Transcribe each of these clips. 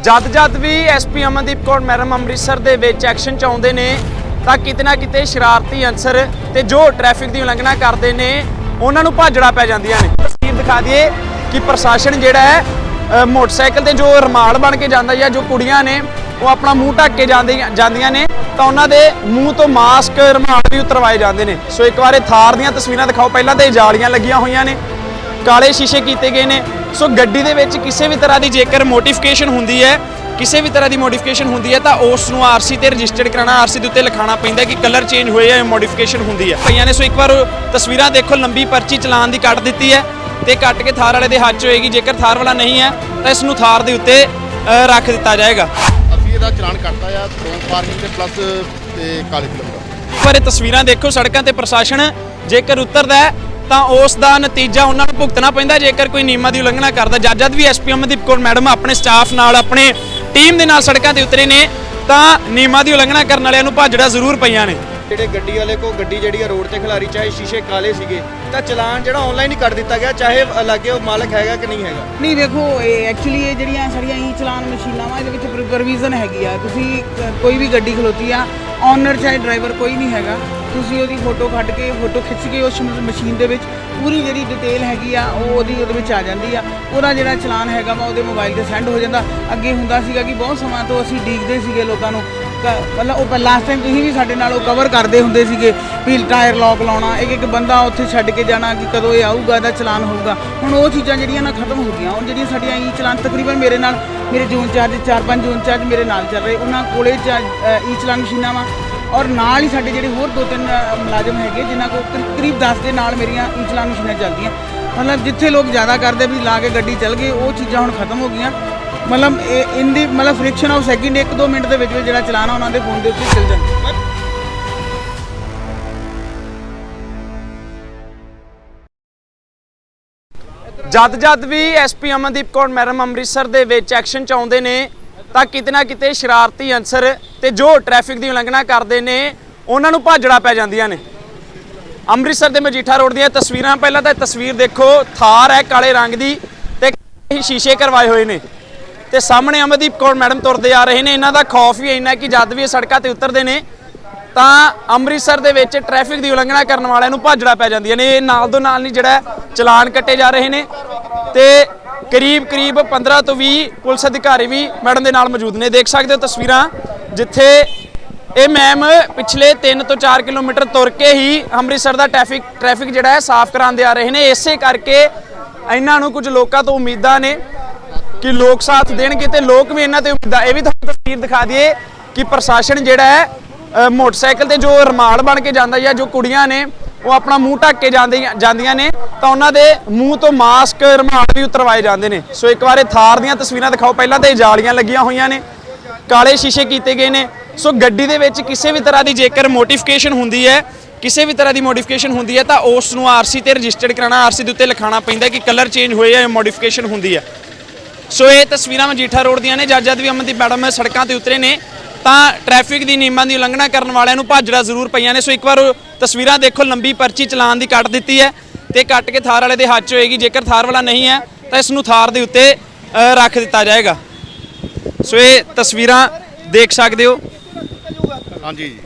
ਜਦ ਜਦ ਵੀ ਐਸਪੀ ਅਮਨਦੀਪ ਕੌਰ ਮੈਡਮ ਅੰਮ੍ਰਿਤਸਰ ਦੇ ਵਿੱਚ ਐਕਸ਼ਨ ਚ ਆਉਂਦੇ ਨੇ, ਤਾਂ ਕਿਤੇ ਨਾ ਕਿਤੇ ਸ਼ਰਾਰਤੀ ਅਨਸਰ ਤੇ ਜੋ ਟ੍ਰੈਫਿਕ ਦੀ ਉਲੰਘਣਾ ਕਰਦੇ ਨੇ, ਉਹਨਾਂ ਨੂੰ ਭਾਜੜਾ ਪੈ ਜਾਂਦੀਆਂ ਨੇ। ਤਸਵੀਰ ਦਿਖਾ ਦਈਏ ਕਿ ਪ੍ਰਸ਼ਾਸਨ ਜਿਹੜਾ ਹੈ ਮੋਟਰਸਾਈਕਲ ਤੇ ਜੋ ਰਮਾਲ ਬਣ ਕੇ ਜਾਂਦਾ ਜਾਂ ਜੋ ਕੁੜੀਆਂ ਨੇ, ਉਹ ਆਪਣਾ ਮੂੰਹ ਢੱਕ ਕੇ ਜਾਂਦੀਆਂ ਜਾਂਦੀਆਂ ਨੇ, ਤਾਂ ਉਹਨਾਂ ਦੇ ਮੂੰਹ ਤੋਂ ਮਾਸਕ ਰਮਾਲ ਵੀ ਉਤਰਵਾਏ ਜਾਂਦੇ ਨੇ। ਸੋ ਇੱਕ ਵਾਰ ਥਾਰ ਦੀਆਂ ਤਸਵੀਰਾਂ ਦਿਖਾਓ। ਪਹਿਲਾਂ ਤਾਂ ਜਾਲੀਆਂ ਲੱਗੀਆਂ ਹੋਈਆਂ ਨੇ। ਕਾਲੇ ਸ਼ੀਸ਼ੇ ਕੀਤੇ ਗਏ ਨੇ। ਸੋ ਗੱਡੀ ਦੇ ਵਿੱਚ ਕਿਸੇ ਵੀ ਤਰ੍ਹਾਂ ਦੀ ਜੇਕਰ ਮੋਡੀਫਿਕੇਸ਼ਨ ਹੁੰਦੀ ਹੈ ਕਿਸੇ ਵੀ ਤਰ੍ਹਾਂ ਦੀ ਮੋਡੀਫਿਕੇਸ਼ਨ ਹੁੰਦੀ ਹੈ ਤਾਂ ਉਸ ਨੂੰ ਆਰਸੀ ਤੇ ਰਜਿਸਟਰਡ ਕਰਾਉਣਾ ਆਰਸੀ ਦੇ ਉੱਤੇ ਲਿਖਾਉਣਾ ਪੈਂਦਾ ਕਿ ਕਲਰ ਚੇਂਜ ਹੋਏ ਜਾਂ ਮੋਡੀਫਿਕੇਸ਼ਨ ਹੁੰਦੀ ਹੈ। ਕਈਆਂ ਨੇ ਸੋ ਇੱਕ ਵਾਰ ਤਸਵੀਰਾਂ ਦੇਖੋ ਲੰਬੀ ਪਰਚੀ ਚਲਾਨ ਦੀ ਕੱਟ ਦਿੱਤੀ ਹੈ ਤੇ ਕੱਟ ਕੇ ਥਾਰ ਵਾਲੇ ਦੇ ਹੱਥ 'ਚ ਹੋਏਗੀ। ਜੇਕਰ ਥਾਰ ਵਾਲਾ ਨਹੀਂ ਹੈ ਤਾਂ ਇਸ ਨੂੰ ਥਾਰ ਦੇ ਉੱਤੇ ਰੱਖ ਦਿੱਤਾ ਜਾਏਗਾ। ਅਸੀਂ ਇਹਦਾ ਚਲਾਨ ਕੱਟਤਾ ਆ ਦੋ ਪਾਰਕਿੰਗ ਤੇ ਪਲੱਸ ਤੇ ਕਾਲੇ ਫਿਲਮ ਦਾ। ਇੱਕ ਵਾਰ ਇਹ ਤਸਵੀਰਾਂ ਦੇਖੋ ਸੜਕਾਂ ਤੇ ਪ੍ਰਸ਼ਾਸਨ ਜੇਕਰ ਉਤਰਦਾ ਹੈ ਤਾਂ ਉਸ ਦਾ ਨਤੀਜਾ ਉਹਨਾਂ ਨੂੰ ਭੁਗਤਣਾ ਪੈਂਦਾ ਜੇਕਰ ਕੋਈ ਨਿਯਮਾਂ ਦੀ ਉਲੰਘਣਾ ਕਰਦਾ। ਜਦ ਜਦ ਵੀ ਐਸਪੀ ਅਮਨਦੀਪ ਕੌਰ ਮੈਡਮ ਆਪਣੇ ਸਟਾਫ ਨਾਲ ਆਪਣੇ ਟੀਮ ਦੇ ਨਾਲ ਸੜਕਾਂ ਤੇ ਉਤਰੇ ਨੇ ਤਾਂ ਨਿਯਮਾਂ ਦੀ ਉਲੰਘਣਾ ਕਰਨ ਵਾਲਿਆਂ ਨੂੰ ਭਾਜੜਾ ਜ਼ਰੂਰ ਪਈਆਂ ਨੇ। ਜਿਹੜੇ ਗੱਡੀ ਵਾਲੇ ਕੋ ਗੱਡੀ ਜਿਹੜੀ ਆ ਰੋਡ ਤੇ ਖਿਲਾਰੀ ਚਾਹੇ ਸ਼ੀਸ਼ੇ ਕਾਲੇ ਸੀਗੇ ਤਾਂ ਚਲਾਨ ਜਿਹੜਾ ਆਨਲਾਈਨ ਹੀ ਕਰ ਦਿੱਤਾ ਗਿਆ ਚਾਹੇ ਅਲੱਗੇ ਉਹ ਮਾਲਕ ਹੈਗਾ ਕਿ ਨਹੀਂ ਹੈਗਾ? ਨਹੀਂ ਦੇਖੋ ਇਹ ਐਕਚੁਅਲੀ ਇਹ ਜਿਹੜੀਆਂ ਸਾਡੀਆਂ ਈ ਚਲਾਨ ਮਸ਼ੀਨਾਂ ਵਾ ਇਹਦੇ ਵਿੱਚ ਪ੍ਰੋਵੀਜ਼ਨ ਹੈਗੀ ਆ। ਤੁਸੀਂ ਕੋਈ ਵੀ ਗੱਡੀ ਖਲੋਤੀ ਆ ਓਨਰ ਚਾਹੇ ਡਰਾਈਵਰ ਕੋਈ ਨਹੀਂ ਹੈਗਾ। ਤੁਸੀਂ ਉਹਦੀ ਫੋਟੋ ਕੱਢ ਕੇ ਫੋਟੋ ਖਿੱਚ ਕੇ ਉਸ ਮਸ਼ੀਨ ਦੇ ਵਿੱਚ, ਪੂਰੀ ਜਿਹੜੀ ਡਿਟੇਲ ਹੈਗੀ ਆ, ਉਹ ਉਹਦੀ ਉਹਦੇ ਵਿੱਚ ਆ ਜਾਂਦੀ ਆ। ਉਹਦਾ ਜਿਹੜਾ ਚਲਾਨ ਹੈਗਾ ਵਾ, ਉਹਦੇ ਮੋਬਾਈਲ ਤੇ ਸੈਂਡ ਹੋ ਜਾਂਦਾ। ਅੱਗੇ ਹੁੰਦਾ ਸੀਗਾ ਕਿ ਬਹੁਤ ਸਮਾਂ ਤੋਂ ਅਸੀਂ ਡੀਕਦੇ ਸੀਗੇ ਲੋਕਾਂ ਨੂੰ। ਕ- ਮਤਲਬ ਉਹ ਲਾਸਟ ਟਾਈਮ ਤੁਸੀਂ ਵੀ ਸਾਡੇ ਨਾਲ ਉਹ ਕਵਰ ਕਰਦੇ ਹੁੰਦੇ ਸੀਗੇ, ਵੀ ਟਾਇਰ ਲੌਕ ਲਾਉਣਾ, ਇੱਕ ਇੱਕ ਬੰਦਾ ਉੱਥੇ ਛੱਡ ਕੇ ਜਾਣਾ ਕਿ ਕਦੋਂ ਇਹ ਆਊਗਾ, ਇਹਦਾ ਚਲਾਨ ਹੋਊਗਾ। ਹੁਣ ਉਹ ਚੀਜ਼ਾਂ ਜਿਹੜੀਆਂ ਨਾ ਖਤਮ ਹੋ ਗਈਆਂ। ਹੁਣ ਜਿਹੜੀਆਂ ਸਾਡੀਆਂ ਈ ਚਲਾਨ ਤਕਰੀਬਨ ਮੇਰੇ ਨਾਲ, ਮੇਰੇ ਜੂਨ ਚਾਰਜ 4-5 ਜੂਨ ਚਾਰਜ ਮੇਰੇ ਨਾਲ ਚੱਲ ਰਹੇ। ਉਹਨਾਂ ਕੋਲੇ ਈ ਚਲਾਨ ਮਸ਼ੀਨਾਂ ਵਾ। ਔਰ ਨਾਲ ਹੀ ਸਾਡੇ ਜਿਹੜੇ ਹੋਰ ਦੋ ਤਿੰਨ ਮੁਲਾਜ਼ਮ ਹੈਗੇ, ਜਿਨ੍ਹਾਂ ਕੋਲ ਕਰੀਬ 10 ਦੇ ਨਾਲ ਮੇਰੀਆਂ ਈ ਚਲਾਨ ਮਸ਼ੀਨਾਂ ਚੱਲਦੀਆਂ। ਮਤਲਬ ਜਿੱਥੇ ਲੋਕ ਜ਼ਿਆਦਾ ਕਰਦੇ ਵੀ ਲਾ ਕੇ ਗੱਡੀ ਚੱਲ ਗਏ ਉਹ ਚੀਜ਼ਾਂ ਹੁਣ ਖਤਮ ਹੋ ਗਈਆਂ। ਮਤਲਬ ਇਹ ਇੰਦੀ ਮਤਲਬ ਫ੍ਰਿਕਸ਼ਨ ਆਫ ਸੈਕਿੰਡ 1-2 ਮਿੰਟ ਦੇ ਵਿੱਚ ਵਿੱਚ ਜਿਹੜਾ ਚਲਾਨ ਉਹਨਾਂ ਦੇ ਫੋਨ ਦੇ ਉੱਤੇ ਚੱਲ ਜਾਂਦਾ। ਜਦ ਜਦ ਵੀ ਐਸਪੀ ਅਮਨਦੀਪ ਕੌਰ ਮੈਡਮ ਅੰਮ੍ਰਿਤਸਰ ਦੇ ਵਿੱਚ ਐਕਸ਼ਨ ਚ ਆਉਂਦੇ ਨੇ ਤਾਂ ਕਿਤੇ ਨਾ ਕਿਤੇ ਸ਼ਰਾਰਤੀ ਅਨਸਰ ਤੇ ਜੋ ਟ੍ਰੈਫਿਕ ਦੀ ਉਲੰਘਣਾ ਕਰਦੇ ਨੇ, ਉਹਨਾਂ ਨੂੰ ਭਾਜੜਾ ਪੈ ਜਾਂਦੀਆਂ ਨੇ। ਅੰਮ੍ਰਿਤਸਰ ਦੇ ਮਜੀਠਾ ਰੋਡ ਦੀਆਂ ਤਸਵੀਰਾਂ, ਪਹਿਲਾਂ ਤਾਂ ਤਸਵੀਰ ਦੇਖੋ, ਥਾਰ ਹੈ ਕਾਲੇ ਰੰਗ ਦੀ ਤੇ ਸ਼ੀਸ਼ੇ ਕਰਵਾਏ ਹੋਏ ਨੇ। ਤੇ ਸਾਹਮਣੇ ਅਮਨਦੀਪ ਕੌਰ ਮੈਡਮ ਤੁਰਦੇ ਆ ਰਹੇ ਨੇ, ਇਹਨਾਂ ਦਾ ਖੌਫ ਵੀ ਇੰਨਾ ਕਿ ਜਦ ਵੀ ਇਹ ਸੜਕਾਂ ਤੇ ਉਤਰਦੇ ਨੇ, ਤਾਂ ਅੰਮ੍ਰਿਤਸਰ ਦੇ ਵਿੱਚ ਟ੍ਰੈਫਿਕ ਦੀ ਉਲੰਘਣਾ ਕਰਨ ਵਾਲਿਆਂ ਨੂੰ ਭਾਜੜਾ ਪੈ ਜਾਂਦੀਆਂ ਨੇ। ਇਹ ਨਾਲ ਦੋ ਨਾਲ ਨਹੀਂ ਜਿਹੜਾ ਚਲਾਨ ਕੱਟੇ ਜਾ ਰਹੇ ਨੇ ਤੇ ਕਰੀਬ ਕਰੀਬ 15 ਤੋਂ 20 ਪੁਲਿਸ ਅਧਿਕਾਰੀ ਵੀ ਮੈਡਮ ਦੇ ਨਾਲ ਮੌਜੂਦ ਨੇ। ਦੇਖ ਸਕਦੇ ਹੋ ਤਸਵੀਰਾਂ, ਜਿੱਥੇ ਇਹ ਮੈਮ ਪਿਛਲੇ 3 ਤੋਂ 4 ਕਿਲੋਮੀਟਰ ਤੁਰ ਕੇ ਹੀ ਅੰਮ੍ਰਿਤਸਰ ਦਾ ਟ੍ਰੈਫਿਕ ਟ੍ਰੈਫਿਕ ਜਿਹੜਾ ਹੈ ਸਾਫ਼ ਕਰਾਉਂਦੇ ਆ ਰਹੇ ਨੇ। ਇਸੇ ਕਰਕੇ ਇਹਨਾਂ ਨੂੰ ਕੁਝ ਲੋਕਾਂ ਤੋਂ ਉਮੀਦਾਂ ਨੇ ਕਿ ਲੋਕ ਸਾਥ ਦੇਣਗੇ ਤੇ ਲੋਕ ਵੀ ਇਹਨਾਂ ਤੇ ਉਮੀਦਾਂ। ਇਹ ਵੀ ਤੁਹਾਨੂੰ ਤਸਵੀਰ ਦਿਖਾ ਦਈਏ ਕਿ ਪ੍ਰਸ਼ਾਸਨ ਜਿਹੜਾ ਹੈ ਮੋਟਰਸਾਈਕਲ ਤੇ ਜੋ ਰਮਾਲ ਬਣ ਕੇ ਜਾਂਦਾ ਜਾਂ ਜੋ ਕੁੜੀਆਂ ਨੇ, ਉਹ ਆਪਣਾ ਮੂੰਹ ਢੱਕ ਕੇ ਜਾਂਦੀਆਂ ਜਾਂਦੀਆਂ ਨੇ। ਤਾਂ ਉਹਨਾਂ ਦੇ ਮੂੰਹ ਤੋਂ ਮਾਸਕ ਰਮਾਲ ਵੀ ਉਤਰਵਾਏ ਜਾਂਦੇ ਨੇ। ਸੋ ਇੱਕ ਵਾਰ ਇਹ ਥਾਰ ਦੀਆਂ ਤਸਵੀਰਾਂ ਦਿਖਾਓ। ਪਹਿਲਾਂ ਤਾਂ ਇਹ ਜਾਲੀਆਂ ਲੱਗੀਆਂ ਹੋਈਆਂ ਨੇ। ਕਾਲੇ ਸ਼ੀਸ਼ੇ ਕੀਤੇ ਗਏ ਨੇ। ਸੋ ਗੱਡੀ ਦੇ ਵਿੱਚ ਕਿਸੇ ਵੀ ਤਰ੍ਹਾਂ ਦੀ ਜੇਕਰ ਮੋਡੀਫਿਕੇਸ਼ਨ ਹੁੰਦੀ ਹੈ, ਕਿਸੇ ਵੀ ਤਰ੍ਹਾਂ ਦੀ ਮੋਡੀਫਿਕੇਸ਼ਨ ਹੁੰਦੀ ਹੈ, ਤਾਂ ਉਸ ਨੂੰ ਆਰਸੀ ਤੇ ਰਜਿਸਟਰਡ ਕਰਾਉਣਾ ਆਰਸੀ ਦੇ ਉੱਤੇ ਲਿਖਾਉਣਾ ਪੈਂਦਾ ਕਿ ਕਲਰ ਚੇਂਜ ਹੋਏ ਜਾਂ ਮੋਡੀਫਿਕੇਸ਼ਨ ਹੁੰਦੀ ਹੈ। ਸੋ ਇਹ ਤਸਵੀਰਾਂ ਮਜੀਠਾ ਰੋਡ ਦੀਆਂ ਨੇ। ਜਦ ਜਦ ਵੀ ਅਮਨਦੀਪ ਮੈਡਮ ਸੜਕਾਂ ਤੇ ਉਤਰੇ ਨੇ। ਤਾਂ ਟ੍ਰੈਫਿਕ ਦੀ ਨਿਯਮਾਂ ਦੀ ਉਲੰਘਣਾ ਕਰਨ ਵਾਲਿਆਂ ਨੂੰ ਭਾਜੜਾ ਜ਼ਰੂਰ ਪਈਆਂ ਨੇ। ਸੋ ਇੱਕ ਵਾਰ ਉਹ ਤਸਵੀਰਾਂ ਦੇਖੋ। ਲੰਬੀ ਪਰਚੀ ਚਲਾਨ ਦੀ ਕੱਟ ਦਿੱਤੀ ਹੈ। ਤੇ ਕੱਟ ਕੇ ਥਾਰ ਵਾਲੇ ਦੇ ਹੱਥ 'ਚ ਹੋਏਗੀ। ਜੇਕਰ ਥਾਰ ਵਾਲਾ ਨਹੀਂ ਹੈ ਤਾਂ ਇਸ ਨੂੰ ਥਾਰ ਦੇ ਉੱਤੇ ਰੱਖ ਦਿੱਤਾ ਜਾਏਗਾ। ਸੋ ਇਹ ਤਸਵੀਰਾਂ ਦੇਖ ਸਕਦੇ ਹੋ। ਹਾਂਜੀ ਜੀ।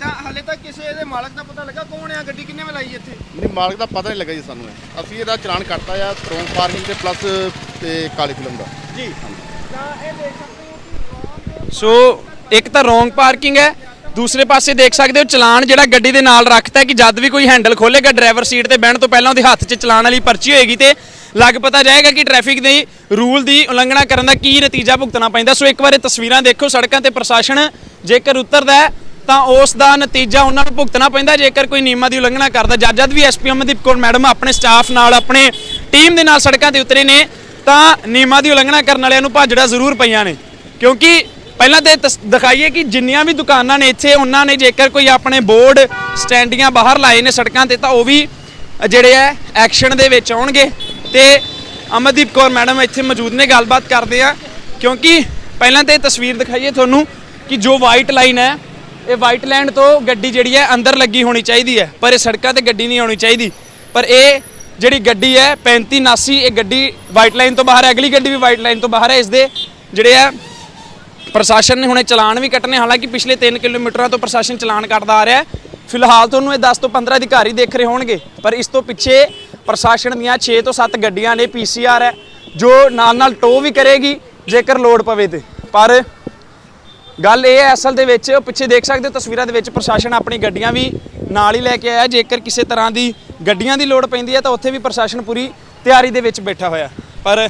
ਤਾਂ ਹਲੇ ਤੱਕ ਕਿਸੇ ਦੇ ਮਾਲਕ ਦਾ ਪਤਾ ਲੱਗਾ? ਕੌਣ ਆ? ਗੱਡੀ ਕਿੰਨੇ ਵੇ ਲਾਈ ਇੱਥੇ? ਨਹੀਂ ਮਾਲਕ ਦਾ ਪਤਾ ਨਹੀਂ ਲੱਗਾ ਜੀ ਸਾਨੂੰ ਇਹ। ਅਸੀਂ ਇਹਦਾ ਚਲਾਨ ਕੱਟਤਾ ਆ ਦੋ ਪਾਰਕਿੰਗ ਤੇ ਪਲੱਸ ਤੇ ਕਾਲੇ ਫਿਲਮ ਦਾ। ਜੀ। ਸੋ ਇੱਕ ਤਾਂ ਰੋਂਗ ਪਾਰਕਿੰਗ ਹੈ ਦੂਸਰੇ ਪਾਸੇ ਦੇਖ ਸਕਦੇ ਹੋ ਚਲਾਨ ਜਿਹੜਾ ਗੱਡੀ ਦੇ ਨਾਲ ਰੱਖਤਾ ਹੈ ਕਿ ਜਦ ਵੀ ਕੋਈ ਹੈਂਡਲ ਖੋਲੇਗਾ, ਡਰਾਈਵਰ ਸੀਟ ਤੇ ਬਹਿਣ ਤੋਂ ਪਹਿਲਾਂ ਉਹਦੇ ਹੱਥ 'ਚ ਚਲਾਨ ਵਾਲੀ ਪਰਚੀ ਹੋਏਗੀ ਤੇ ਲੱਗ ਪਤਾ ਜਾਏਗਾ ਕਿ ਟ੍ਰੈਫਿਕ ਦੇ ਰੂਲ ਦੀ ਉਲੰਘਣਾ ਕਰਨ ਦਾ ਕੀ ਨਤੀਜਾ ਭੁਗਤਣਾ ਪੈਂਦਾ। ਸੋ ਇੱਕ ਵਾਰ ਇਹ ਤਸਵੀਰਾਂ ਦੇਖੋ, ਸੜਕਾਂ ਤੇ ਪ੍ਰਸ਼ਾਸਨ ਜੇਕਰ ਉਤਰਦਾ ਹੈ, ਤਾਂ ਉਸ ਦਾ ਨਤੀਜਾ ਉਹਨਾਂ ਨੂੰ ਭੁਗਤਣਾ ਪੈਂਦਾ, ਜੇਕਰ ਕੋਈ ਨਿਯਮਾਂ ਦੀ ਉਲੰਘਣਾ ਕਰਦਾ। ਜਦ ਜਦ ਵੀ ਐਸਪੀ ਅਮਨਦੀਪ ਕੌਰ ਮੈਡਮ ਆਪਣੇ ਸਟਾਫ ਨਾਲ, ਆਪਣੇ ਟੀਮ ਦੇ ਨਾਲ ਸੜਕਾਂ ਤੇ ਉਤਰੇ ਨੇ, ਤਾਂ ਨਿਯਮਾਂ ਦੀ ਉਲੰਘਣਾ ਕਰਨ ਵਾਲਿਆਂ ਨੂੰ ਭਾਜੜਾ ਜ਼ਰੂਰ ਪਈਆਂ ਨੇ। ਕਿਉਂਕਿ ਪਹਿਲਾਂ ਤੇ ਤਸ- ਦਿਖਾਈਏ ਕਿ ਜਿੰਨੀਆਂ ਵੀ ਦੁਕਾਨਾਂ ਨੇ ਇੱਥੇ, ਉਹਨਾਂ ਨੇ ਜੇਕਰ ਕੋਈ ਆਪਣੇ ਬੋਰਡ ਸਟੈਂਡੀਆਂ ਬਾਹਰ ਲਾਏ ਨੇ ਸੜਕਾਂ ਤੇ, ਤਾਂ ਉਹ ਵੀ ਜਿਹੜੇ ਹੈ ਐਕਸ਼ਨ ਦੇ ਵਿੱਚ ਆਉਣਗੇ। ਤੇ ਅਮਨਦੀਪ ਕੌਰ ਮੈਡਮ ਇੱਥੇ ਮੌਜੂਦ ਨੇ, ਗੱਲਬਾਤ ਕਰਦੇ ਆ। ਕਿਉਂਕਿ ਪਹਿਲਾਂ ਤੇ ਇਹ ਤਸਵੀਰ ਦਿਖਾਈਏ ਤੁਹਾਨੂੰ ਕਿ ਜੋ ਵਾਈਟ ਲਾਈਨ ਹੈ, ਇਹ ਵਾਈਟ ਲਾਈਨ ਤੋਂ ਗੱਡੀ ਜਿਹੜੀ ਹੈ ਅੰਦਰ ਲੱਗੀ ਹੋਣੀ ਚਾਹੀਦੀ ਹੈ। ਪਰ ਇਹ ਸੜਕਾਂ ਤੇ ਗੱਡੀ ਨਹੀਂ ਆਉਣੀ ਚਾਹੀਦੀ। ਪਰ ਇਹ ਜਿਹੜੀ ਗੱਡੀ ਹੈ 3579 ਇਹ ਗੱਡੀ ਵਾਈਟ ਲਾਈਨ ਤੋਂ ਬਾਹਰ ਹੈ। ਅਗਲੀ ਗੱਡੀ ਵੀ ਵਾਈਟ ਲਾਈਨ ਤੋਂ ਬਾਹਰ ਹੈ। ਇਸ ਦੇ ਜਿਹੜੇ ਆ ਪ੍ਰਸ਼ਾਸਨ ਨੇ ਹੁਣੇ ਚਲਾਨ ਵੀ ਕੱਟਨੇ ਹਾਲਾਂਕਿ ਪਿਛਲੇ 3 ਕਿਲੋਮੀਟਰਾਂ ਤੋਂ ਪ੍ਰਸ਼ਾਸਨ ਚਲਾਨ ਕੱਟਦਾ ਆ ਰਿਹਾ ਹੈ। ਫਿਲਹਾਲ ਤੁਹਾਨੂੰ ਇਹ 10 ਤੋਂ 15 ਅਧਿਕਾਰੀ ਦੇਖ ਰਹੇ ਹੋਣਗੇ, ਪਰ ਇਸ ਤੋਂ ਪਿੱਛੇ ਪ੍ਰਸ਼ਾਸਨ ਦੀਆਂ 6 ਤੋਂ 7 ਗੱਡੀਆਂ ਨੇ ਪੀਸੀਆਰ ਹੈ, ਜੋ ਨਾਲ ਨਾਲ ਟੋ ਵੀ ਕਰੇਗੀ, ਜੇਕਰ ਲੋਡ ਪਵੇ ਤੇ। ਪਰ ਗੱਲ ਇਹ ਹੈ, ਅਸਲ ਦੇ ਵਿੱਚ ਪਿੱਛੇ ਦੇਖ ਸਕਦੇ ਹੋ, ਤਸਵੀਰਾਂ ਦੇ ਵਿੱਚ ਪ੍ਰਸ਼ਾਸਨ ਆਪਣੀ ਗੱਡੀਆਂ ਵੀ ਨਾਲ ਹੀ ਲੈ ਕੇ ਆਇਆ। ਜੇਕਰ ਕਿਸੇ ਤਰ੍ਹਾਂ ਦੀ ਗੱਡੀਆਂ ਦੀ ਲੋੜ ਪੈਂਦੀ ਹੈ, ਤਾਂ ਉੱਥੇ ਵੀ ਪ੍ਰਸ਼ਾਸਨ ਪੂਰੀ ਤਿਆਰੀ ਦੇ ਵਿੱਚ ਬੈਠਾ ਹੋਇਆ। ਪਰ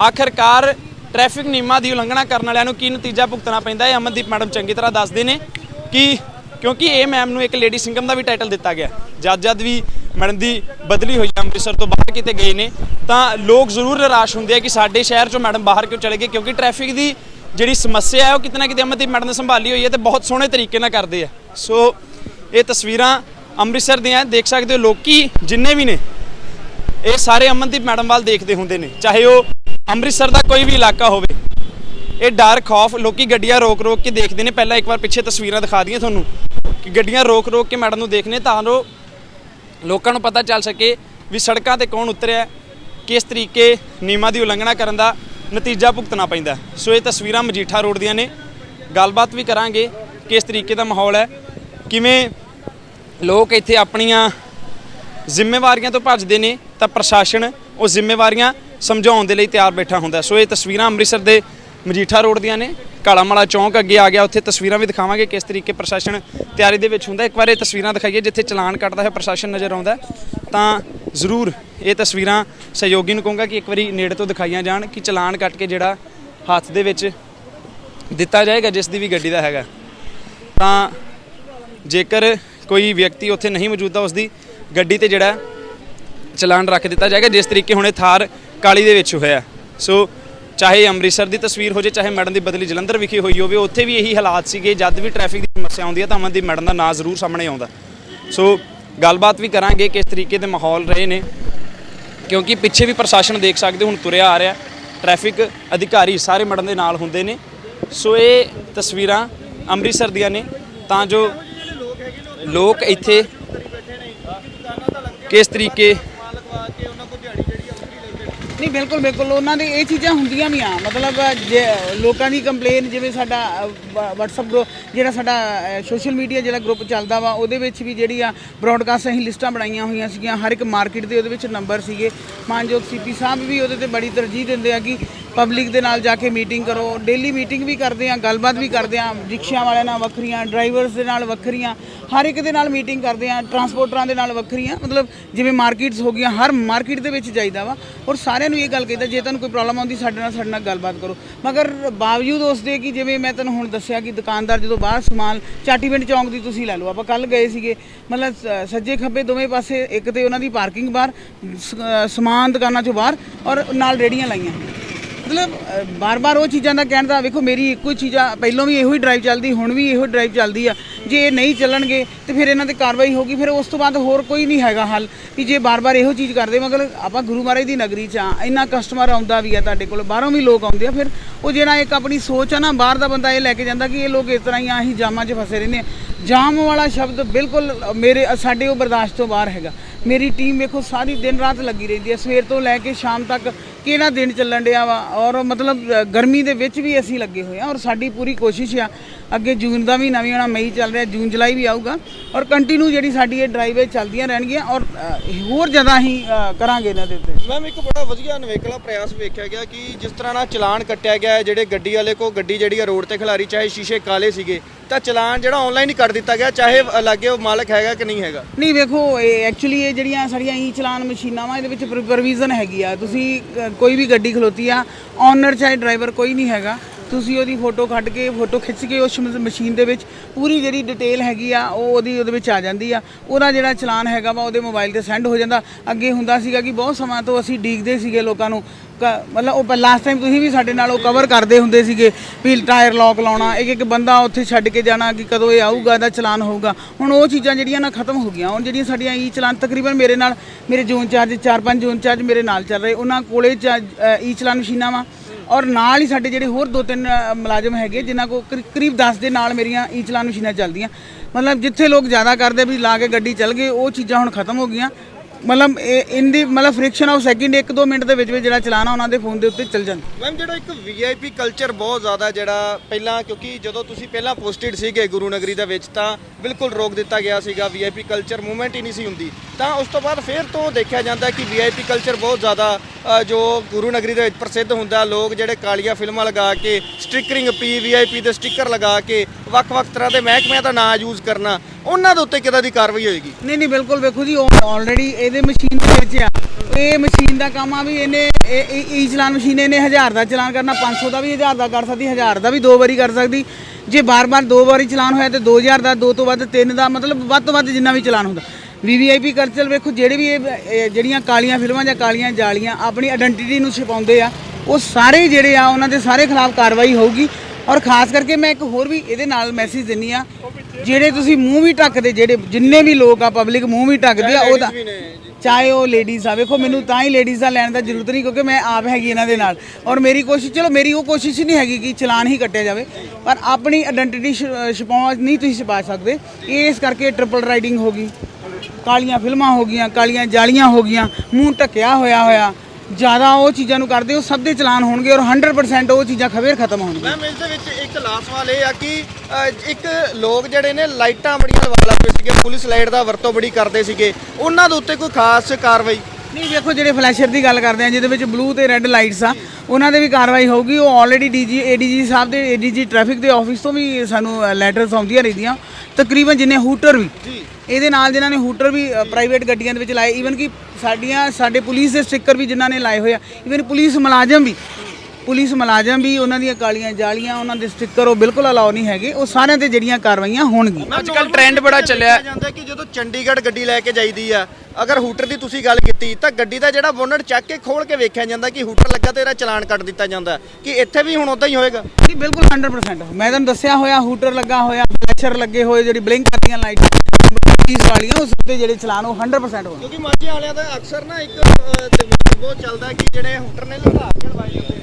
ਆਖਰਕਾਰ ਟ੍ਰੈਫਿਕ ਨਿਯਮਾਂ ਦੀ ਉਲੰਘਣਾ ਕਰਨ ਵਾਲਿਆਂ ਨੂੰ ਕੀ ਨਤੀਜਾ ਭੁਗਤਣਾ ਪੈਂਦਾ ਹੈ? ਅਮਨਦੀਪ ਮੈਡਮ ਚੰਗੀ ਤਰ੍ਹਾਂ ਦੱਸਦੇ ਨੇ ਕਿ ਕਿਉਂਕਿ ਇਹ ਮੈਮ ਨੂੰ ਇੱਕ ਲੇਡੀ ਸਿੰਗਮ ਦਾ ਵੀ ਟਾਈਟਲ ਦਿੱਤਾ ਗਿਆ। ਜਦ ਜਦ ਵੀ ਮੈਡਮ ਦੀ ਬਦਲੀ ਹੋਈ ਹੈ ਅੰਮ੍ਰਿਤਸਰ ਤੋਂ ਬਾਹਰ ਕਿਤੇ ਗਏ ਨੇ। ਤਾਂ ਲੋਕ ਜ਼ਰੂਰ ਨਿਰਾਸ਼ ਹੁੰਦੇ ਆ ਕਿ ਸਾਡੇ ਸ਼ਹਿਰ ਚੋਂ ਮੈਡਮ ਬਾਹਰ ਕਿਉਂ ਚਲੇ ਗਏ? ਕਿਉਂਕਿ ਟ੍ਰੈਫਿਕ ਦੀ ਜਿਹੜੀ ਸਮੱਸਿਆ ਹੈ, ਉਹ ਕਿਤੇ ਨਾ ਕਿਤੇ ਅਮਨਦੀਪ ਮੈਡਮ ਨੇ ਸੰਭਾਲੀ ਹੋਈ ਹੈ ਤੇ ਬਹੁਤ ਸੋਹਣੇ ਤਰੀਕੇ ਨਾਲ ਕਰਦੇ ਆ। ਸੋ ਇਹ ਤਸਵੀਰਾਂ ਅੰਮ੍ਰਿਤਸਰ ਦੀਆਂ ਦੇਖ ਸਕਦੇ ਹੋ ਲੋਕੀ ਜਿੰਨੇ ਵੀ ਨੇ, ਇਹ ਸਾਰੇ ਅਮਨਦੀਪ ਮੈਡਮ ਵੱਲ ਦੇਖਦੇ ਹੁੰਦੇ ਨੇ। ਚਾਹੇ ਉਹ ਅੰਮ੍ਰਿਤਸਰ ਦਾ ਕੋਈ ਵੀ ਇਲਾਕਾ ਹੋਵੇ, ਇਹ ਡਰ, ਖੌਫ ਲੋਕੀ ਗੱਡੀਆਂ ਰੋਕ ਰੋਕ ਕੇ ਦੇਖਦੇ ਨੇ। ਪਹਿਲਾਂ ਇੱਕ ਵਾਰ ਪਿੱਛੇ ਤਸਵੀਰਾਂ ਦਿਖਾ ਦਈਏ ਤੁਹਾਨੂੰ ਕਿ ਗੱਡੀਆਂ ਰੋਕ ਰੋਕ ਕੇ ਮੈਡਮ ਨੂੰ ਦੇਖਨੇ ਤਾਂ ਜੋ ਲੋਕਾਂ ਨੂੰ ਪਤਾ ਚੱਲ ਸਕੇ ਵੀ ਸੜਕਾਂ ਤੇ ਕੌਣ ਉਤਰਿਆ, ਕਿਸ ਤਰੀਕੇ ਨਿਯਮਾਂ ਦੀ ਉਲੰਘਣਾ ਕਰਨ ਦਾ ਨਤੀਜਾ ਭੁਗਤਣਾ ਪੈਂਦਾ ਸੋ ਇਹ ਤਸਵੀਰਾਂ ਮਜੀਠਾ ਰੋਡ ਦੀਆਂ ਨੇ। ਗੱਲਬਾਤ ਵੀ ਕਰਾਂਗੇ ਕਿਸ ਤਰੀਕੇ ਦਾ ਮਾਹੌਲ ਹੈ, ਕਿਵੇਂ ਲੋਕ ਇੱਥੇ ਆਪਣੀਆਂ ਜ਼ਿੰਮੇਵਾਰੀਆਂ ਤੋਂ ਭੱਜਦੇ ਨੇ ਤਾਂ ਪ੍ਰਸ਼ਾਸਨ ਉਹ ਜ਼ਿੰਮੇਵਾਰੀਆਂ ਸਮਝਾਉਣ ਦੇ ਲਈ ਤਿਆਰ ਬੈਠਾ ਹੁੰਦਾ ਸੋ ਇਹ ਤਸਵੀਰਾਂ ਅੰਮ੍ਰਿਤਸਰ ਦੇ ਮਜੀਠਾ ਰੋਡ ਦੀਆਂ ਨੇ। ਕਾਲਾਮਾਲਾ ਚੌਂਕ ਅੱਗੇ ਆ ਗਿਆ। ਉੱਥੇ ਤਸਵੀਰਾਂ ਵੀ ਦਿਖਾਵਾਂਗੇ ਕਿਸ ਤਰੀਕੇ ਪ੍ਰਸ਼ਾਸਨ ਤਿਆਰੀ ਦੇ ਵਿੱਚ ਹੁੰਦਾ ਇੱਕ ਵਾਰ ਇਹ ਤਸਵੀਰਾਂ ਦਿਖਾਈਏ ਜਿੱਥੇ ਚਲਾਨ ਕੱਟਦਾ ਹੈ ਪ੍ਰਸ਼ਾਸਨ ਨਜ਼ਰ ਆਉਂਦਾ ਤਾਂ ਜ਼ਰੂਰ ਇਹ ਤਸਵੀਰਾਂ ਸਹਿਯੋਗੀ ਨੂੰ ਕਹੂੰਗਾ ਕਿ ਇੱਕ ਵਾਰੀ ਨੇੜੇ ਤੋਂ ਦਿਖਾਈਆਂ ਜਾਣ ਕਿ ਚਲਾਨ ਕੱਟ ਕੇ ਜਿਹੜਾ ਹੱਥ ਦੇ ਵਿੱਚ ਦਿੱਤਾ ਜਾਏਗਾ, ਜਿਸ ਦੀ ਵੀ ਗੱਡੀ ਦਾ ਹੈਗਾ। ਤਾਂ ਜੇਕਰ ਕੋਈ ਵਿਅਕਤੀ ਉੱਥੇ ਨਹੀਂ ਮੌਜੂਦ ਤਾਂ ਉਸ ਦੀ ਗੱਡੀ ਤੇ ਜਿਹੜਾ ਚਲਾਨ ਰੱਖ ਦਿੱਤਾ ਜਾਏਗਾ। ਜਿਸ ਤਰੀਕੇ ਹੁਣੇ ਥਾਰ ਕਾਲੀ ਦੇ ਵਿੱਚ ਹੋਇਆ। ਸੋ ਚਾਹੇ ਅੰਮ੍ਰਿਤਸਰ ਦੀ ਤਸਵੀਰ ਹੋ ਜੇ, ਚਾਹੇ ਮੈਡਮ ਦੀ ਬਦਲੀ ਜਲੰਧਰ ਵਿਖੇ ਹੋਈ ਹੋਵੇ, ਉੱਥੇ ਵੀ ਇਹੀ ਹਾਲਾਤ ਸੀਗੇ। ਜਦ ਵੀ ਟ੍ਰੈਫਿਕ ਦੀ ਸਮੱਸਿਆ ਆਉਂਦੀ ਹੈ ਤਾਂ ਅਮਨਦੀਪ ਮੈਡਮ ਦਾ ਨਾਂ ਜ਼ਰੂਰ ਸਾਹਮਣੇ ਆਉਂਦਾ। ਸੋ ਗੱਲਬਾਤ ਵੀ ਕਰਾਂਗੇ ਕਿਸ ਤਰੀਕੇ ਦੇ ਮਾਹੌਲ ਰਹੇ ਨੇ। ਕਿਉਂਕਿ ਪਿੱਛੇ ਵੀ ਪ੍ਰਸ਼ਾਸਨ ਦੇਖ ਸਕਦੇ ਹੋ ਹੁਣ ਤੁਰਿਆ ਆ ਰਿਹਾ। ਟ੍ਰੈਫਿਕ ਅਧਿਕਾਰੀ ਸਾਰੇ ਮੈਡਮ ਦੇ ਨਾਲ ਹੁੰਦੇ ਨੇ। ਸੋ ਇਹ ਤਸਵੀਰਾਂ ਅੰਮ੍ਰਿਤਸਰ ਦੀਆਂ ਨੇ। ਤਾਂ ਜੋ ਲੋਕ ਇੱਥੇ ਕਿਸ ਤਰੀਕੇ ਨਹੀਂ, ਬਿਲਕੁਲ ਬਿਲਕੁਲ। ਉਹਨਾਂ ਦੇ ਇਹ ਚੀਜ਼ਾਂ ਹੁੰਦੀਆਂ ਵੀ ਆ। ਮਤਲਬ, ਜੇ ਲੋਕਾਂ ਦੀ ਕੰਪਲੇਨ ਜਿਵੇਂ ਸਾਡਾ WhatsApp ਗਰੁੱਪ ਜਿਹੜਾ ਸਾਡਾ ਸੋਸ਼ਲ ਮੀਡੀਆ ਜਿਹੜਾ ਗਰੁੱਪ ਚੱਲਦਾ ਵਾ, ਉਹਦੇ ਵਿੱਚ ਵੀ ਜਿਹੜੀ ਆ ਬ੍ਰੌਡਕਾਸਟ ਅਸੀਂ ਲਿਸਟਾਂ ਬਣਾਈਆਂ ਹੋਈਆਂ ਸੀਗੀਆਂ। ਹਰ ਇੱਕ ਮਾਰਕੀਟ ਦੇ ਉਹਦੇ ਵਿੱਚ ਨੰਬਰ ਸੀਗੇ। ਮਾਨਯੋਗ ਸੀਪੀ ਸਾਹਿਬ ਵੀ ਉਹਦੇ ਤੇ ਬੜੀ ਤਰਜੀਹ ਦਿੰਦੇ ਆ ਕਿ ਪਬਲਿਕ ਦੇ ਨਾਲ ਜਾ ਕੇ ਮੀਟਿੰਗ ਕਰੋ ਡੇਲੀ ਮੀਟਿੰਗ ਵੀ ਕਰਦੇ ਆ ਗੱਲਬਾਤ ਵੀ ਕਰਦੇ ਆ ਰਿਕਸ਼ਿਆਂ ਵਾਲਿਆਂ ਨਾਲ ਵੱਖਰੀਆਂ ਡਰਾਈਵਰਸ ਦੇ ਨਾਲ ਵੱਖਰੀਆਂ, ਹਰ ਇੱਕ ਦੇ ਨਾਲ ਮੀਟਿੰਗ ਕਰਦੇ ਆ ਟਰਾਂਸਪੋਰਟਰਾਂ ਦੇ ਨਾਲ ਵੱਖਰੀਆਂ, ਮਤਲਬ ਜਿਵੇਂ ਮਾਰਕੀਟਸ ਹੋ ਗਈਆਂ, ਹਰ ਮਾਰਕੀਟ ਦੇ ਵਿੱਚ ਜਾਈਦਾ ਵਾ, ਔਰ ਸਾਰਿਆਂ ਨੂੰ ਇਹ ਗੱਲ ਕਹਿੰਦਾ, ਜੇ ਤੁਹਾਨੂੰ ਕੋਈ ਪ੍ਰੋਬਲਮ ਆਉਂਦੀ, ਸਾਡੇ ਨਾਲ ਸਾਡੇ ਨਾਲ ਗੱਲਬਾਤ ਕਰੋ। ਮਗਰ ਬਾਵਜੂਦ ਉਸ ਦੇ ਕਿ ਜਿਵੇਂ ਮੈਂ ਤੁਹਾਨੂੰ ਹੁਣ ਦੱਸਿਆ ਕਿ ਦੁਕਾਨਦਾਰ ਜਦੋਂ ਬਾਹਰ ਸਮਾਨ ਚਾਟੀ ਪਿੰਡ ਚੌਂਕ ਦੀ ਤੁਸੀਂ ਲੈ ਲਓ, ਆਪਾਂ ਕੱਲ ਗਏ ਸੀਗੇ, ਮਤਲਬ ਸ- ਸੱਜੇ ਖੱਬੇ ਦੋਵੇਂ ਪਾਸੇ, ਇੱਕ ਤੇ ਉਹਨਾਂ ਦੀ ਪਾਰਕਿੰਗ ਬਾਹਰ, ਸ- ਸਮਾਨ ਦੁਕਾਨਾਂ ਚੋਂ ਬਾਹਰ, ਔਰ ਨਾਲ ਰੇੜੀਆਂ ਲਾਈਆਂ। ਮਤਲਬ ਬਾਰ-ਬਾਰ ਉਹ ਚੀਜ਼ਾਂ ਦਾ ਕਹਿਣ ਦਾ, ਵੇਖੋ, ਮੇਰੀ ਇੱਕੋ ਹੀ ਚੀਜ਼ਾਂ ਪਹਿਲਾਂ ਵੀ ਇਹੋ ਹੀ ਡਰਾਈਵ ਚੱਲਦੀ, ਹੁਣ ਵੀ ਇਹੋ ਡਰਾਈਵ ਚੱਲਦੀ ਆ। ਜੇ ਇਹ ਨਹੀਂ ਚੱਲਣਗੇ, ਤੇ ਫਿਰ ਇਹਨਾਂ ਤੇ ਕਾਰਵਾਈ ਹੋਗੀ ਫਿਰ ਉਸ ਤੋਂ ਬਾਅਦ ਹੋਰ ਕੋਈ ਨਹੀਂ ਹੈਗਾ ਹੱਲ ਕਿ ਜੇ ਬਾਰ-ਬਾਰ ਇਹੋ ਚੀਜ਼ ਕਰਦੇ, ਮਗਰ ਆਪਾਂ ਗੁਰੂ ਮਹਾਰਾਜ ਦੀ ਨਗਰੀ 'ਚ ਆ, ਇੰਨਾ ਕਸਟਮਰ ਆਉਂਦਾ ਵੀ ਆ ਤੁਹਾਡੇ ਕੋਲ, ਬਾਹਰੋਂ ਵੀ ਲੋਕ ਆਉਂਦੇ ਆ, ਫਿਰ ਉਹ ਜਿਹੜਾ ਇੱਕ ਆਪਣੀ ਸੋਚ ਆ ਨਾ, ਬਾਹਰ ਦਾ ਬੰਦਾ ਇਹ ਲੈ ਕੇ ਜਾਂਦਾ ਕਿ ਇਹ ਲੋਕ ਇਸ ਤਰ੍ਹਾਂ ਹੀ ਆਹੀ ਜਾਮਾਂ 'ਚ ਫਸੇ ਰਹਿੰਦੇ ਆ। ਜਾਮ ਵਾਲਾ ਸ਼ਬਦ ਬਿਲਕੁਲ ਮੇਰੇ, ਸਾਡੇ ਉਹ ਬਰਦਾਸ਼ਤ ਤੋਂ ਬਾਹਰ ਹੈਗਾ। ਮੇਰੀ ਟੀਮ ਵੇਖੋ, ਸਾਰੀ ਦਿਨ ਰਾਤ ਲੱਗੀ ਰਹਿੰਦੀ ਹੈ ਸਵੇਰ ਤੋਂ ਲੈ ਕੇ ਸ਼ਾਮ ਤੱਕ ਕਿਹੜਾ ਦਿਨ ਚੱਲਣ ਡਿਆ ਵਾ? ਔਰ ਮਤਲਬ ਗਰਮੀ ਦੇ ਵਿੱਚ ਵੀ ਅਸੀਂ ਲੱਗੇ ਹੋਏ ਆ ਔਰ ਸਾਡੀ ਪੂਰੀ ਕੋਸ਼ਿਸ਼ ਆ ਅੱਗੇ ਜੂਨ ਦਾ ਮਹੀਨਾ ਵੀ ਆਉਣਾ ਮਈ ਚੱਲ ਰਿਹਾ ਜੂਨ ਜੁਲਾਈ ਵੀ ਆਊਗਾ ਔਰ ਕੰਟੀਨਿਊ ਜਿਹੜੀ ਸਾਡੀ ਇਹ ਡਰਾਈਵੇ ਚੱਲਦੀਆਂ ਰਹਿਣਗੀਆਂ ਔਰ ਹੋਰ ਜ਼ਿਆਦਾ ਹੀ ਕਰਾਂਗੇ ਇਹਨਾਂ ਦੇ ਉੱਤੇ। ਮੈਮ ਇੱਕ ਬੜਾ ਵਧੀਆ ਨਵੇਕਲਾ ਪ੍ਰਯਾਸ ਵੇਖਿਆ ਗਿਆ ਕਿ ਜਿਸ ਤਰ੍ਹਾਂ ਨਾਲ ਚਲਾਨ ਕੱਟਿਆ ਗਿਆ ਹੈ ਜਿਹੜੇ ਗੱਡੀ ਵਾਲੇ ਕੋ ਗੱਡੀ ਜਿਹੜੀ ਆ ਰੋਡ ਤੇ ਖਿਲਾਰੀ ਚਾਹੇ ਸ਼ੀਸ਼ੇ ਕਾਲੇ ਸੀਗੇ ਤਾਂ ਚਲਾਨ ਜਿਹੜਾ ਆਨਲਾਈਨ ਹੀ ਕੱਟ ਦਿੱਤਾ ਗਿਆ ਚਾਹੇ ਲਾਗੇ ਉਹ ਮਾਲਕ ਹੈਗਾ ਕਿ ਨਹੀਂ ਹੈਗਾ? ਨਹੀਂ ਵੇਖੋ ਇਹ ਐਕਚੁਅਲੀ ਇਹ ਜਿਹੜੀਆਂ ਸਾਡੀਆਂ ਈ ਚਲਾਨ ਮਸ਼ੀਨਾਂ ਵਾ ਇਹਦੇ ਵਿੱਚ ਪ੍ਰੋਵੀਜ਼ਨ ਹੈਗੀ ਆ। ਤੁਸੀਂ ਕੋਈ ਵੀ ਗੱਡੀ ਖਲੋਤੀ ਆ ਓਨਰ ਚਾਹੇ ਡਰਾਈਵਰ ਕੋਈ ਨਹੀਂ ਹੈਗਾ ਤੁਸੀਂ ਉਹਦੀ ਫੋਟੋ ਕੱਢ ਕੇ ਫੋਟੋ ਖਿੱਚ ਕੇ ਉਸ ਮਸ਼ੀਨ ਦੇ ਵਿੱਚ ਪੂਰੀ ਜਿਹੜੀ ਡਿਟੇਲ ਹੈਗੀ ਆ, ਉਹ ਉਹਦੀ ਉਹਦੇ ਵਿੱਚ ਆ ਜਾਂਦੀ ਆ। ਉਹਦਾ ਜਿਹੜਾ ਚਲਾਨ ਹੈਗਾ ਵਾ, ਉਹਦੇ ਮੋਬਾਈਲ ਤੇ ਸੈਂਡ ਹੋ ਜਾਂਦਾ। ਅੱਗੇ ਹੁੰਦਾ ਸੀਗਾ ਕਿ ਬਹੁਤ ਸਮਾਂ ਤੋਂ ਅਸੀਂ ਡੀਕਦੇ ਸੀਗੇ ਲੋਕਾਂ ਨੂੰ। ਕ- ਮਤਲਬ ਉਹ ਲਾਸਟ ਟਾਈਮ ਤੁਸੀਂ ਵੀ ਸਾਡੇ ਨਾਲ ਉਹ ਕਵਰ ਕਰਦੇ ਹੁੰਦੇ ਸੀਗੇ ਵੀ ਟਾਇਰ ਲੌਕ ਲਾਉਣਾ, ਇੱਕ ਇੱਕ ਬੰਦਾ ਉੱਥੇ ਛੱਡ ਕੇ ਜਾਣਾ ਕਿ ਕਦੋਂ ਇਹ ਆਊਗਾ, ਇਹਦਾ ਚਲਾਨ ਹੋਊਗਾ। ਹੁਣ ਉਹ ਚੀਜ਼ਾਂ ਜਿਹੜੀਆਂ ਨਾ ਖਤਮ ਹੋ ਗਈਆਂ। ਹੁਣ ਜਿਹੜੀਆਂ ਸਾਡੀਆਂ ਈ ਚਲਾਨ ਤਕਰੀਬਨ ਮੇਰੇ ਨਾਲ, ਮੇਰੇ ਜ਼ੋਨ ਚਾਰਜ 4-5 ਜ਼ੋਨ ਚਾਰਜ ਮੇਰੇ ਨਾਲ ਚੱਲ ਰਹੇ। ਉਹਨਾਂ ਕੋਲੇ ਈ ਚਲਾਨ ਮਸ਼ੀਨਾਂ ਵਾ। ਔਰ ਨਾਲ ਹੀ ਸਾਡੇ ਜਿਹੜੇ ਹੋਰ ਦੋ ਤਿੰਨ ਮੁਲਾਜ਼ਮ ਹੈਗੇ, ਜਿਨ੍ਹਾਂ ਕੋ ਕਰੀ- ਕਰੀਬ 10 ਦੇ ਨਾਲ ਮੇਰੀਆਂ ਈ ਚਲਾਨ ਮਸ਼ੀਨਾਂ ਚੱਲਦੀਆਂ। ਮਤਲਬ ਜਿੱਥੇ ਲੋਕ ਜ਼ਿਆਦਾ ਕਰਦੇ ਵੀ ਲਾ ਕੇ ਗੱਡੀ ਚੱਲ ਗਏ, ਉਹ ਚੀਜ਼ਾਂ ਹੁਣ ਖਤਮ ਹੋ ਗਈਆਂ। ਮਤਲਬ ਇਨ ਦੀ ਮਤਲਬ ਫ੍ਰਿਕਸ਼ਨ ਆਫ ਸੈਕਿੰਡ 1-2 ਮਿੰਟ ਦੇ ਵਿੱਚ ਵਿੱਚ ਜਿਹੜਾ ਚਲਾਨ ਉਹਨਾਂ ਦੇ ਫੋਨ ਦੇ ਉੱਤੇ ਚੱਲ ਜਾਂਦਾ ਮੈਮ ਜਿਹੜਾ ਇੱਕ ਵੀਆਈਪੀ ਕਲਚਰ ਬਹੁਤ ਜ਼ਿਆਦਾ ਜਿਹੜਾ ਪਹਿਲਾਂ, ਕਿਉਂਕਿ ਜਦੋਂ ਤੁਸੀਂ ਪਹਿਲਾਂ ਪੋਸਟਡ ਸੀਗੇ ਗੁਰੂ ਨਗਰੀ ਦੇ ਵਿੱਚ, ਤਾਂ ਬਿਲਕੁਲ ਰੋਕ ਦਿੱਤਾ ਗਿਆ ਸੀਗਾ ਵੀਆਈਪੀ ਕਲਚਰ ਮੂਵਮੈਂਟ ਹੀ ਨਹੀਂ ਸੀ ਹੁੰਦੀ। ਤਾਂ ਉਸ ਤੋਂ ਬਾਅਦ ਫਿਰ ਤੋਂ ਦੇਖਿਆ ਜਾਂਦਾ ਕਿ ਵੀਆਈਪੀ ਕਲਚਰ ਬਹੁਤ ਜ਼ਿਆਦਾ ਜੋ ਗੁਰੂ ਨਗਰੀ ਦੇ ਵਿੱਚ ਪ੍ਰਸਿੱਧ ਹੁੰਦਾ, ਲੋਕ ਜਿਹੜੇ ਕਾਲੀਆਂ ਫਿਲਮਾਂ ਲਗਾ ਕੇ ਸਟਿਕਰਿੰਗ ਪੀ ਵੀਆਈਪੀ ਦੇ ਸਟicker ਲਗਾ ਕੇ ਵੱਖ-ਵੱਖ ਤਰ੍ਹਾਂ ਦੇ ਮਹਿਕਮਿਆਂ ਦਾ ਨਾਂ ਯੂਜ਼ ਕਰਨਾ, ਉਹਨਾਂ ਦੇ ਉੱਤੇ ਕਿਦਾਂ ਦੀ ਕਾਰਵਾਈ ਹੋਏਗੀ? ਨਹੀਂ ਨਹੀਂ, ਬਿਲਕੁਲ ਵੇਖੋ ਜੀ ਆਲਰੇਡੀ ਇਹਦੇ ਮਸ਼ੀਨ ਦੇ ਵਿੱਚ ਆ। ਇਹ ਮਸ਼ੀਨ ਦਾ ਕੰਮ ਆ ਵੀ ਇਹਨੇ ਈ ਚਲਾਨ ਮਸ਼ੀਨ ਇਹਨੇ 1000 ਦਾ ਚਲਾਨ ਕਰਨਾ 500 ਦਾ ਵੀ 1000 ਦਾ ਕਰ ਸਕਦੀ 1000 ਦਾ ਵੀ ਦੋ ਵਾਰੀ ਕਰ ਸਕਦੀ। ਜੇ ਬਾਰ-ਬਾਰ ਦੋ ਵਾਰੀ ਚਲਾਨ ਹੋਇਆ ਤੇ 2000 ਦਾ, ਦੋ ਤੋਂ ਵੱਧ ਤਿੰਨ ਦਾ, ਮਤਲਬ ਵੱਧ ਤੋਂ ਵੱਧ ਜਿੰਨਾ ਵੀ ਚਲਾਨ ਹੁੰਦਾ। ਵੀਵੀਆਈਪੀ ਕਲਚਰ ਵੇਖੋ, ਜਿਹੜੇ ਵੀ ਇਹ ਇਹ ਜਿਹੜੀਆਂ ਕਾਲੀਆਂ ਫਿਲਮਾਂ ਜਾਂ ਕਾਲੀਆਂ ਜਾਲੀਆਂ ਆਪਣੀ ਆਇਡੈਂਟੀਟੀ ਨੂੰ ਛਿਪਾਉਂਦੇ ਆ, ਉਹ ਸਾਰੇ ਜਿਹੜੇ ਆ, ਉਹਨਾਂ ਦੇ ਸਾਰੇ ਖਿਲਾਫ ਕਾਰਵਾਈ ਹੋਊਗੀ। ਔਰ ਖਾਸ ਕਰਕੇ ਮੈਂ ਇੱਕ ਹੋਰ ਵੀ ਇਹਦੇ ਨਾਲ ਮੈਸੇਜ ਦਿੰਨੀ ਆ ਜਿਹੜੇ ਤੁਸੀਂ ਮੂੰਹ ਵੀ ਢੱਕਦੇ ਜਿਹੜੇ ਜਿੰਨੇ ਵੀ ਲੋਕ ਆ ਪਬਲਿਕ ਮੂੰਹ ਵੀ ਢੱਕਦੇ ਆ ਉਹਦਾ ਚਾਹੇ ਉਹ ਲੇਡੀਜ਼ ਆ ਵੇਖੋ ਮੈਨੂੰ ਤਾਂ ਹੀ ਲੇਡੀਜ਼ ਦਾ ਲੈਣ ਦਾ ਜ਼ਰੂਰਤ ਨਹੀਂ ਕਿਉਂਕਿ ਮੈਂ ਆਪ ਹੈਗੀ ਇਹਨਾਂ ਦੇ ਨਾਲ। ਔਰ ਮੇਰੀ ਕੋਸ਼ਿਸ਼ ਚਲੋ ਮੇਰੀ ਉਹ ਕੋਸ਼ਿਸ਼ ਨਹੀਂ ਹੈਗੀ ਕਿ ਚਲਾਨ ਹੀ ਕੱਟਿਆ ਜਾਵੇ ਪਰ ਆਪਣੀ ਆਇਡੈਂਟੀਟੀ ਛਪਾਉ ਨਹੀਂ ਤੁਸੀਂ ਛਪਾ ਸਕਦੇ। ਇਸ ਕਰਕੇ ਟ੍ਰਿਪਲ ਰਾਈਡਿੰਗ ਹੋ ਗਈ। ਕਾਲੀਆਂ ਫਿਲਮਾਂ ਹੋ ਗਈਆਂ ਕਾਲੀਆਂ ਜਾਲੀਆਂ ਹੋ ਗਈਆਂ ਮੂੰਹ ਢੱਕਿਆ ਹੋਇਆ ਹੋਇਆ। ਜ਼ਿਆਦਾ ਉਹ ਚੀਜ਼ਾਂ ਨੂੰ ਕਰਦੇ ਹੋ ਸਭ ਦੇ ਚਲਾਨ ਹੋਣਗੇ ਔਰ 100% ਉਹ ਚੀਜ਼ਾਂ ਖਬਰ ਖਤਮ ਹੋਣਗੀਆਂ। ਮੈਮ ਇਸ ਦੇ ਵਿੱਚ ਇੱਕ ਲਾਸਟ ਸਵਾਲ ਇਹ ਆ ਕਿ ਇੱਕ ਲੋਕ ਜਿਹੜੇ ਨੇ ਲਾਈਟਾਂ ਬੜੀਆਂ ਲਵਾ ਲੱਗੇ ਸੀਗੇ ਪੁਲਿਸ ਲਾਈਟ ਦਾ ਵਰਤੋਂ ਬੜੀ ਕਰਦੇ ਸੀਗੇ ਉਹਨਾਂ ਦੇ ਉੱਤੇ ਕੋਈ ਖਾਸ ਕਾਰਵਾਈ? ਨਹੀਂ ਵੇਖੋ ਜਿਹੜੇ ਫਲੈਸ਼ਰ ਦੀ ਗੱਲ ਕਰਦੇ ਆ ਜਿਹਦੇ ਵਿੱਚ ਬਲੂ ਤੇ ਰੈੱਡ ਲਾਈਟਸ ਆ ਉਹਨਾਂ ਦੇ ਵੀ ਕਾਰਵਾਈ ਹੋਊਗੀ। ਉਹ ਆਲਰੇਡੀ ਡੀਜੀ ਏਡੀਜੀ ਸਾਹਿਬ ਦੇ ਏਡੀਜੀ ਟ੍ਰੈਫਿਕ ਦੇ ਆਫਿਸ ਤੋਂ ਵੀ ਸਾਨੂੰ ਲੈਟਰਸ ਆਉਂਦੀਆਂ ਰਹਿੰਦੀਆਂ ਤਕਰੀਬਨ ਜਿੰਨੇ ਹੂਟਰ ਵੀ। ਇਹਦੇ ਨਾਲ ਜਿਨ੍ਹਾਂ ਨੇ ਹੂਟਰ ਵੀ ਪ੍ਰਾਈਵੇਟ ਗੱਡੀਆਂ ਦੇ ਵਿੱਚ ਲਾਏ। ਈਵਨ ਕਿ ਸਾਡੀਆਂ ਸਾਡੇ ਪੁਲਿਸ ਦੇ ਸਟicker ਵੀ ਜਿਨ੍ਹਾਂ ਨੇ ਲਾਏ ਹੋਏ ਆ। ਈਵਨ ਪੁਲਿਸ ਮੁਲਾਜ਼ਮ ਵੀ ਪੁਲਿਸ ਮੁਲਾਜ਼ਮ ਵੀ ਉਹਨਾਂ ਦੀਆਂ ਕਾਲੀਆਂ ਜਾਲੀਆਂ ਉਹਨਾਂ ਦੇ ਸਟicker ਉਹ ਬਿਲਕੁਲ ਅਲਾਉ ਨਹੀਂ ਹੈਗੇ। ਉਹ ਸਾਰਿਆਂ ਤੇ ਜਿਹੜੀਆਂ ਕਾਰਵਾਈਆਂ ਹੋਣਗੀਆਂ। ਅੱਜ ਕੱਲ੍ਹ trend ਬੜਾ ਚੱਲਿਆ। ਜਾਂਦਾ ਕਿ ਜਦੋਂ ਚੰਡੀਗੜ੍ਹ ਗੱਡੀ ਲੈ ਕੇ ਜਾਈਦੀ ਆ ਅਗਰ ਹੂਟਰ ਦੀ ਤੁਸੀਂ ਗੱਲ ਕੀਤੀ ਤਾਂ ਗੱਡੀ ਦਾ ਜਿਹੜਾ ਬੋਨਟ ਚੱਕ ਕੇ ਖੋਲ ਕੇ ਵੇਖਿਆ ਜਾਂਦਾ ਕਿ ਹੂਟਰ ਲੱਗਾ ਤੇ ਇਹਦਾ ਚਲਾਨ ਕੱਟ ਦਿੱਤਾ ਜਾਂਦਾ। ਕਿ ਇੱਥੇ ਵੀ ਹੁਣ ਉਦਾਂ ਹੀ ਹੋਏਗਾ? ਜੀ ਬਿਲਕੁਲ 100% ਮੈਂ ਤੁਹਾਨੂੰ ਦੱਸਿਆ ਹੋਇਆ ਹੂਟਰ ਲੱਗਾ ਹੋਇਆ ਫਲੈਸ਼ਰ ਲੱਗੇ ਹੋਏ ਜਿਹੜੀ ਬਲਿੰਕ ਕਰਦੀਆਂ ਲਾਈਟ ਪੁਲਿਸ ਵਾਲੀਆਂ ਉਸ ਉੱਤੇ ਜਿਹੜੇ ਚਲਾਨ ਉਹ 100% ਹੋਣਗੇ ਕਿਉਂਕਿ ਮਾਝੇ ਵਾਲਿਆਂ ਦਾ ਅਕਸਰ ਨਾ ਇੱਕ ਅ, ਦਿਮਾਗ ਬਹੁਤ ਚੱਲਦਾ ਕਿ ਜਿਹੜੇ ਹੂਟਰ ਨੇ ਲੜਾ ਕੇ ਲਵਾਏ ਜਾਂਦੇ